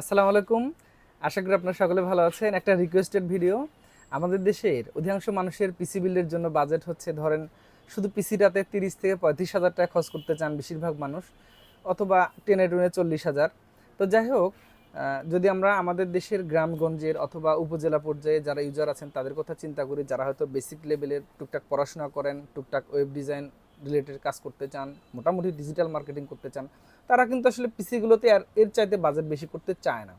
আসসালামু আলাইকুম। আশা করি আপনারা সকলে ভালো আছেন। একটা রিকোয়েস্টেড ভিডিও আমাদের দেশের অধিকাংশ মানুষের পিসি বিলের জন্য বাজেট হচ্ছে ধরেন শুধু পিসিটাতে তিরিশ থেকে পঁয়ত্রিশ হাজার টাকা খরচ করতে চান বেশিরভাগ মানুষ, অথবা টেনে টুনে চল্লিশ হাজার। তো যাই হোক যদি আমরা আমাদের দেশের গ্রামগঞ্জের অথবা উপজেলা পর্যায়ে যারা ইউজার আছেন, তাদের কথা চিন্তা করি, যারা হয়তো বেসিক লেভেলের টুকটাক পড়াশোনা করেন, টুকটাক ওয়েব ডিজাইন রিলেটেড কাজ করতে চান, মোটামুটি ডিজিটাল মার্কেটিং করতে চান, তারা কিন্তু আসলে পিসিগুলোতে আর এর চাইতে বাজেট বেশি করতে চায় না।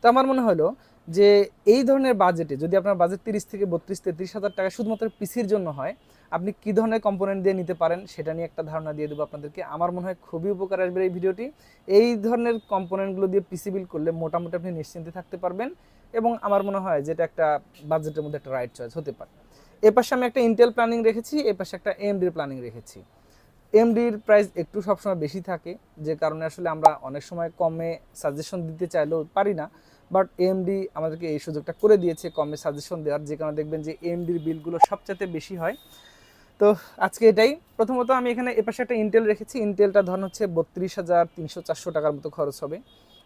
তো আমার মনে হলো যে এই ধরনের বাজেটে যদি আপনার বাজেট তিরিশ থেকে বত্রিশ, তেত্রিশ হাজার টাকা শুধুমাত্র পিসির জন্য হয়, আপনি কী ধরনের কম্পোনেন্ট দিয়ে নিতে পারেন সেটা নিয়ে একটা ধারণা দিয়ে দেবো আপনাদেরকে। আমার মনে হয় খুবই উপকার আসবে এই ভিডিওটি এই ধরনের কম্পোনেন্টগুলো দিয়ে পিসি বিল করলে মোটামুটি আপনি নিশ্চিন্তে থাকতে পারবেন এবং আমার মনে হয় যেটা একটা বাজেটের মধ্যে একটা রাইট চয়েস হতে পারে। এ পাশে আমি একটা ইন্টেল প্ল্যানিং রেখেছি, এ পাশে একটা এমডির প্ল্যানিং রেখেছি। এমডির প্রাইস একটু সবসময় বেশি থাকে, যে কারণে আসলে আমরা অনেক সময় কমে সাজেশন দিতে চাইলেও পারি না বাট এমডি আমাদেরকে এই সুযোগটা করে দিয়েছে কমে সাজেশন দেওয়ার, যে কারণে দেখবেন যে এমডির বিলগুলো সবচাইতে বেশি হয়। তো আজকে এটাই। প্রথমত আমি এখানে এপাশে একটা ইন্টেল রেখেছি। ইন্টেলটা ধরুন হচ্ছে বত্রিশ হাজার তিনশো চারশো টাকার মতো খরচ হবে।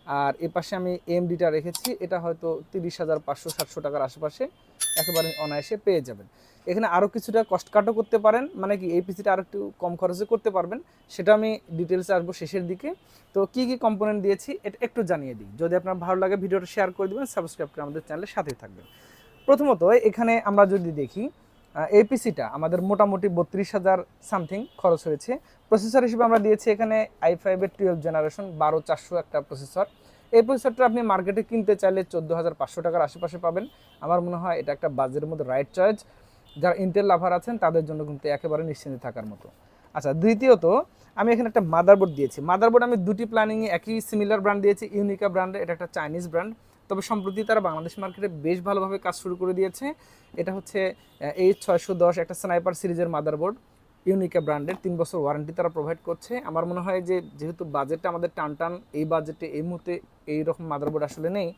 আর এপাশে আমি এমডিটা রেখেছি, এটা হয়তো তিরিশ হাজার পাঁচশো সাতশো টাকার আশেপাশে একেবারে অনায়াসে পেয়ে যাবেন। এখানে আরও কিছুটা কষ্ট কাটও করতে পারেন মানে কি এই পিসিটা আরও একটু কম খরচে করতে পারবেন। সেটা আমি ডিটেলসে আসব শেষের দিকে। তো কি কি কম্পোনেন্ট দিয়েছি, এটা একটু জানিয়ে দিই। যদি আপনার ভালো লাগে ভিডিওটা শেয়ার করে দেবেন সাবস্ক্রাইব করে আমাদের চ্যানেলের সাথেই থাকবেন। প্রথমত, এখানে আমরা যদি দেখি এই পিসিটা আমাদের মোটামুটি বত্রিশ হাজার সামথিং খরচ হয়েছে। প্রসেসর হিসেবে আমরা দিয়েছি এখানে আই ফাইভের টুয়েলভ জেনারেশন বারো চারশো একটা প্রসেসর এই প্রসেসরটা আপনি মার্কেটে কিনতে চাইলে চোদ্দ হাজার পাঁচশো টাকার আশেপাশে পাবেন। আমার মনে হয় এটা একটা বাজেটের মধ্যে রাইট চয়েস যারা ইন্টেল লাভার আছেন, তাদের জন্য কিন্তু একেবারে নিশ্চিন্তে থাকার মতো। আচ্ছা দ্বিতীয়ত, আমি এখানে একটা মাদারবোর্ড দিয়েছি। মাদারবোর্ড আমি দুটি প্ল্যানিংয়ে একই সিমিলার ব্র্যান্ড দিয়েছি ইউনিকা ব্র্যান্ডের এটা একটা চাইনিজ ব্র্যান্ড তবে সম্প্রতি তারা বাংলাদেশ মার্কেটে বেশ ভালোভাবে কাজ শুরু করে দিয়েছে। এটা হচ্ছে এইচ ছয়শো দশ, একটা স্নাইপার সিরিজের মাদারবোর্ড ইউনিকা ব্র্যান্ডের তিন বছর ওয়ারেন্টি তারা প্রোভাইড করছে। আমার মনে হয় যে, যেহেতু বাজেটটা আমাদের টান টান এই বাজেটে এই মুহূর্তে এইরকম মাদারবোর্ড আসলে নেই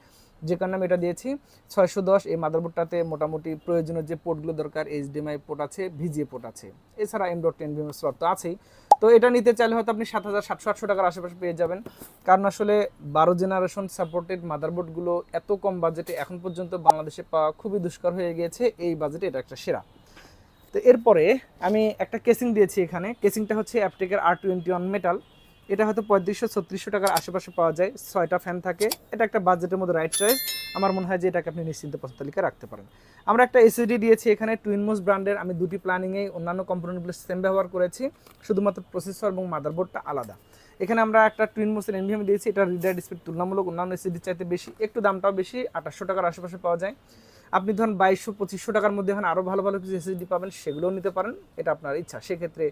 যে কারণে আমি এটা দিয়েছি। ছয়শো দশ এই মাদারবোর্ডটাতে মোটামুটি প্রয়োজনীয় যে পোর্টগুলো দরকার এইচডিএমআই পোর্ট আছে ভিজিএ পোর্ট আছে। এছাড়া M dot ten BM slot তো আছেই। তো এটা নিতে চাইলে হয়তো আপনি সাত হাজার সাতশো আটশো টাকার আশেপাশে পেয়ে যাবেন। কারণ আসলে বারো জেনারেশন সাপোর্টেড মাদারবোর্ডগুলো এত কম বাজেটে এখন পর্যন্ত বাংলাদেশে পাওয়া খুবই দুষ্কর হয়ে গিয়েছে। এই বাজেটে এটা একটা সেরা। তো এরপরে আমি একটা কেসিং দিয়েছি এখানে। কেসিংটা হচ্ছে অ্যাপটেকের আর টোয়েন্টি ওয়ান মেটাল এটা হয়তো পঁয়ত্রিশশো, ছত্রিশশো টাকার আশেপাশে পাওয়া যায়। ছয়টা ফ্যান থাকে। এটা একটা বাজেটের মধ্যে রাইট চয়েস আমার মনে হয় যে এটাকে আপনি নিশ্চিন্ত পছন্দ তালিকায় রাখতে পারেন। আমরা একটা এসএসডি দিয়েছি এখানে টুইনমোস ব্র্যান্ডের আমি দুটি প্ল্যানিংয়ে অন্যান্য কম্পোনেন্টগুলো সেম ব্যবহার করেছি। শুধুমাত্র প্রসেসর এবং মাদারবোর্ডটা আলাদা। এখানে আমরা একটা টুইনমোসের এনভিএম দিয়েছি। এটা রিডার স্পিড তুলনামূলক অন্যান্য এসএসডি চাইতে বেশি। একটু দামটাও বেশি, আঠাশশো টাকার আশেপাশে পাওয়া যায়। আপনি ধরুন বাইশশো, পঁচিশশো টাকার মধ্যে এখন আরও ভালো ভালো কিছু এসএসডি পাবেন, সেগুলোও নিতে পারেন। এটা আপনার ইচ্ছা। সেক্ষেত্রে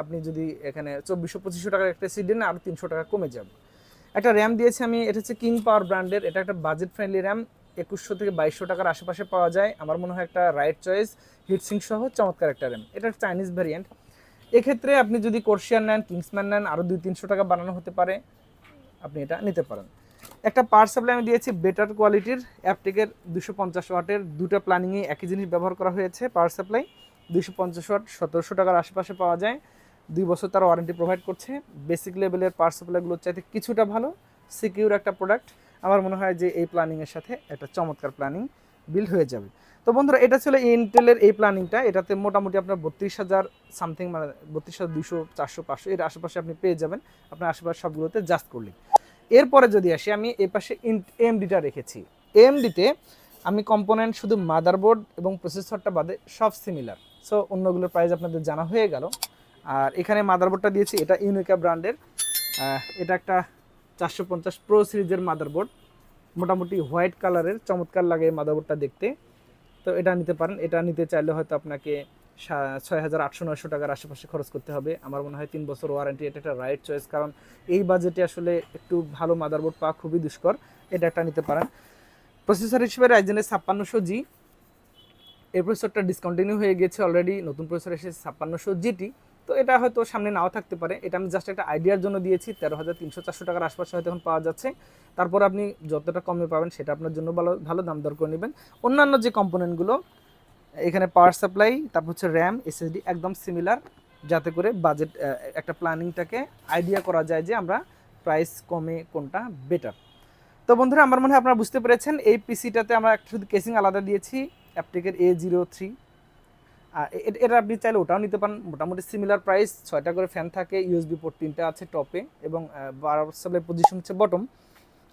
আপনি যদি এখানে চব্বিশশো, পঁচিশশো টাকার একটা এসএসডি নেন আরও তিনশো টাকা কমে যাবে। একটা র্যাম দিয়েছি আমি, এটা হচ্ছে কিং পাওয়ার ব্র্যান্ডের এটা একটা বাজেট ফ্রেন্ডলি র্যাম একুশশো থেকে বাইশশো টাকার আশেপাশে পাওয়া যায়। আমার মনে হয় একটা রাইট চয়েস হিটসিং সহ চমৎকার একটা র্যাম এটা চাইনিজ ভ্যারিয়েন্ট এক্ষেত্রে আপনি যদি কোর্সিয়ান নেন কিংসম্যান নেন আরও দুই, তিনশো টাকা বানানো হতে পারে। আপনি এটা নিতে পারেন। একটা পাওয়ার সাপ্লাই আমি দিয়েছি বেটার কোয়ালিটির অ্যাপটেকের দুশো পঞ্চাশ ওয়াটের। দুটো প্ল্যানিংয়ে একই জিনিস ব্যবহার করা হয়েছে পাওয়ার সাপ্লাই দুশো পঞ্চাশ ওয়াট, সতেরোশো টাকার আশেপাশে পাওয়া যায়। দুই বছর তারা ওয়ারেন্টি প্রোভাইড করছে। বেসিক লেভেলের পাওয়ার সাপ্লাইগুলোর চাইতে কিছুটা ভালো সিকিউর একটা প্রোডাক্ট আমার মনে হয় যে এই প্ল্যানিংয়ের সাথে একটা চমৎকার প্ল্যানিং বিল্ড হয়ে যাবে। তো বন্ধুরা, এটা ছিল ইন্টেলের এই প্ল্যানিংটা এটাতে মোটামুটি আপনার বত্রিশ হাজার সামথিং মানে বত্রিশ হাজার দুশো চারশো, পাঁচশো এর আশেপাশে আপনি পেয়ে যাবেন। আপনার আশেপাশে সবগুলোতে জাস্ট করলে এরপরে যদি আসি, আমি এ পাশে এমডিটা রেখেছি। এমডিতে আমি কম্পোনেন্ট শুধু মাদারবোর্ড এবং প্রসেসরটা বাদে সব সিমিলার সো অন্যগুলোর প্রাইস আপনাদের জানা হয়ে গেল। আর এখানে মাদারবোর্ডটা দিয়েছি, এটা ইউনিকা ব্র্যান্ডের এটা একটা চারশো পঞ্চাশ প্রো সিরিজের মাদারবোর্ড মোটামুটি হোয়াইট কালারের, চমৎকার লাগে মাদারবোর্ডটা দেখতে। তো এটা নিতে পারেন, এটা নিতে চাইলে হয়তো আপনাকে ছয় হাজার আটশো নয়শো টাকার আশেপাশে খরচ করতে হবে। আমার মনে হয় তিন বছর ওয়ারেন্টি এটা একটা রাইট চয়েস কারণ এই বাজেটে আসলে একটু ভালো মাদারবোর্ড পাওয়া খুবই দুষ্কর। এটা একটা নিতে পারেন। প্রসেসর হিসেবে রাইজেনের ছাপ্পান্নশো জি এই প্রসেসরটা ডিসকন্টিনিউ হয়ে গেছে অলরেডি নতুন প্রসেসর এসেছে ছাপ্পান্নশো জিটি তো এটা হয়তো সামনে নাও থাকতে পারে। এটা আমি জাস্ট একটা আইডিয়ার জন্য দিয়েছি। তেরো হাজার তিনশো চারশো টাকার আশপাশে হয়তো এখন পাওয়া যাচ্ছে। তারপর আপনি যতটা কমে পাবেন সেটা আপনার জন্য ভালো ভালো দাম দর করে নেবেন। অন্যান্য যে কম্পোনেন্টগুলো এখানে পাওয়ার সাপ্লাই তারপর হচ্ছে র্যাম এসএসডি একদম সিমিলার যাতে করে বাজেট একটা প্ল্যানিংটাকে আইডিয়া করা যায় যে আমরা প্রাইস কমে কোনটা বেটার তো বন্ধুরা, আমার মনে হয় আপনারা বুঝতে পেরেছেন, এই পিসিটাতে আমরা একটা শুধু কেসিং আলাদা দিয়েছি অ্যাপটেকের এ জিরো থ্রি এটা আপনি চাইলে ওটাও নিতে পারেন। মোটামুটি সিমিলার প্রাইস ছয়টা করে ফ্যান থাকে ইউএসবি পোর্ট তিনটা আছে টপে এবং বারো সালের পজিশন হচ্ছে বটম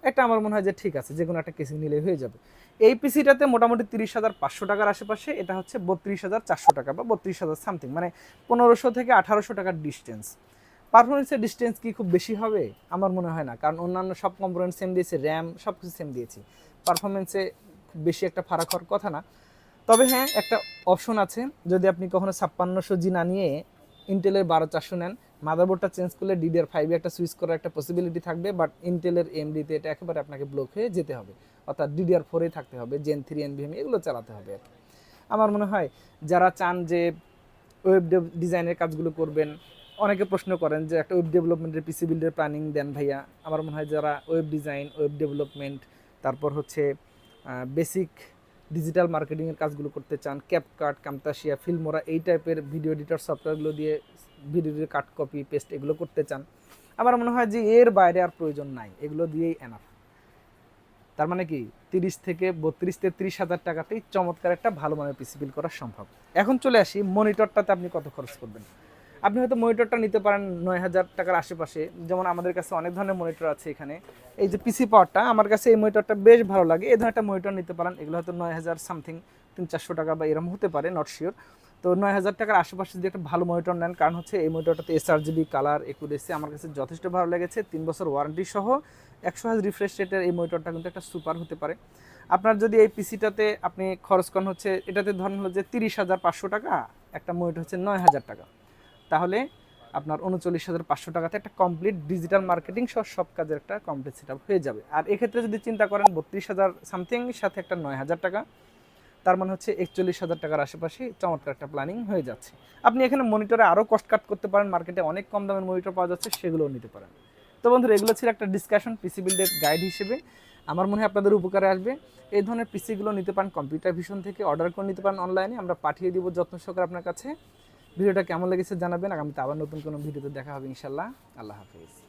এটা আমার মনে হয় যে ঠিক আছে যে কোনো একটা কেসিং নিলে হয়ে যাবে। এই পিসিটাতে মোটামুটি তিরিশ হাজার পাঁচশো টাকার আশেপাশে এটা হচ্ছে বত্রিশ হাজার চারশো টাকা বা বত্রিশ হাজার সামথিং মানে পনেরোশো থেকে আঠারোশো টাকার ডিস্টেন্স পারফরমেন্সের ডিস্টেন্স কি খুব বেশি হবে? আমার মনে হয় না, কারণ অন্যান্য সব কম্পোনেন্ট সেম দিয়েছে র্যাম সব কিছু সেম দিয়েছি পারফরমেন্সে খুব বেশি একটা ফারাক হওয়ার কথা না। তবে হ্যাঁ একটা অপশন আছে। যদি আপনি কখনো ছাপ্পান্নশো জি না নিয়ে ইন্টেলের বারো চারশো নেন মাদারবোর্ডটা চেঞ্জ করলে ডিডিআর ফাইভে একটা সুইচ করার একটা পসিবিলিটি থাকবে বাট ইন্টেলের এমডিতে এটা একেবারে আপনাকে ব্লক হয়ে যেতে হবে। অর্থাৎ ডিডিআর ফোরেই থাকতে হবে জেন থ্রি এনভিএম এগুলো চালাতে হবে আর। আমার মনে হয় যারা চান যে ওয়েব ডিজাইনের কাজগুলো করবেন, অনেকে প্রশ্ন করেন যে একটা ওয়েব ডেভেলপমেন্টের পিসি বিল্ডের প্ল্যানিং দেন ভাইয়া। আমার মনে হয় যারা ওয়েব ডিজাইন ওয়েব ডেভেলপমেন্ট তারপর হচ্ছে বেসিক ডিজিটাল মার্কেটিংয়ের কাজগুলো করতে চান ক্যাপকাট কামতাশিয়া ফিল্মোরা এই টাইপের ভিডিও এডিটর সফটওয়্যারগুলো দিয়ে ভিডিও কাট কপি পেস্ট এগুলো করতে চান, আমার মনে হয় যে এর বাইরে আর প্রয়োজন নাই, এগুলো দিয়েই এনাফ তার মানে কি, তিরিশ থেকে বত্রিশ থেকে তেত্রিশ হাজার টাকাতেই চমৎকার একটা ভালো মানের পিসি বিল করা সম্ভব। এখন চলে আসি মনিটরটাতে আপনি কত খরচ করবেন? আপনি হয়তো মনিটরটা নিতে পারেন নয় হাজার টাকার আশেপাশে। যেমন আমাদের কাছে অনেক ধরনের মনিটর আছে এখানে। এই যে পিসি পাওয়ারটা আমার কাছে এই মনিটরটা বেশ ভালো লাগে। এই ধরনের একটা মনিটর নিতে পারেন। এগুলো হয়তো নয় হাজার সামথিং তিন চারশো টাকা বা এরকম হতে পারে নট শিওর তো নয় হাজার টাকার আশেপাশে যদি একটা ভালো মনিটর নেন, কারণ হচ্ছে এই মনিটরটাতে S R G B colour accuracy আমার কাছে যথেষ্ট ভালো লেগেছে। তিন বছর ওয়ারেন্টি সহ একশো হাজার রিফ্রেশ রেটের এই মনিটরটা কিন্তু একটা সুপার হতে পারে। আপনার যদি এই পিসিটাতে আপনি খরচ করেন হচ্ছে, এটাতে ধরেন হলো যে তিরিশ হাজার পাঁচশো টাকা, একটা মনিটর হচ্ছে নয় হাজার টাকা। তাহলে আপনার উনচল্লিশ হাজার পাঁচশো টাকাতে একটা কমপ্লিট ডিজিটাল মার্কেটিং সহ সব কাজের একটা কমপ্লিট সেট হয়ে যাবে। আর এক্ষেত্রে যদি চিন্তা করেন, বত্রিশ হাজার সামথিং সাথে একটা নয় হাজার টাকা, তার মানে হচ্ছে একচল্লিশ হাজার টাকার আশেপাশে চমৎকার একটা প্ল্যানিং হয়ে যাচ্ছে। আপনি এখানে মনিটরে আরও কস্ট কাট করতে পারেন মার্কেটে অনেক কম দামের মনিটর পাওয়া যাচ্ছে, সেগুলোও নিতে পারেন। তো বন্ধুরা, এগুলো ছিল একটা ডিসকাশন পিসি বিল্ডের গাইড হিসেবে। আমার মনে হয় আপনাদের উপকারে আসবে। এই ধরনের পিসিগুলো নিতে পারেন কম্পিউটার ভিশন থেকে অর্ডার করে নিতে পারেন অনলাইনে আমরা পাঠিয়ে দিব যত্ন সহকারে আপনার কাছে। ভিডিওটা কেমন লেগেছে জানাবেন। আগামীতে আবার নতুন কোনো ভিডিওতে দেখা হবে ইনশাল্লাহ। আল্লাহ হাফিজ।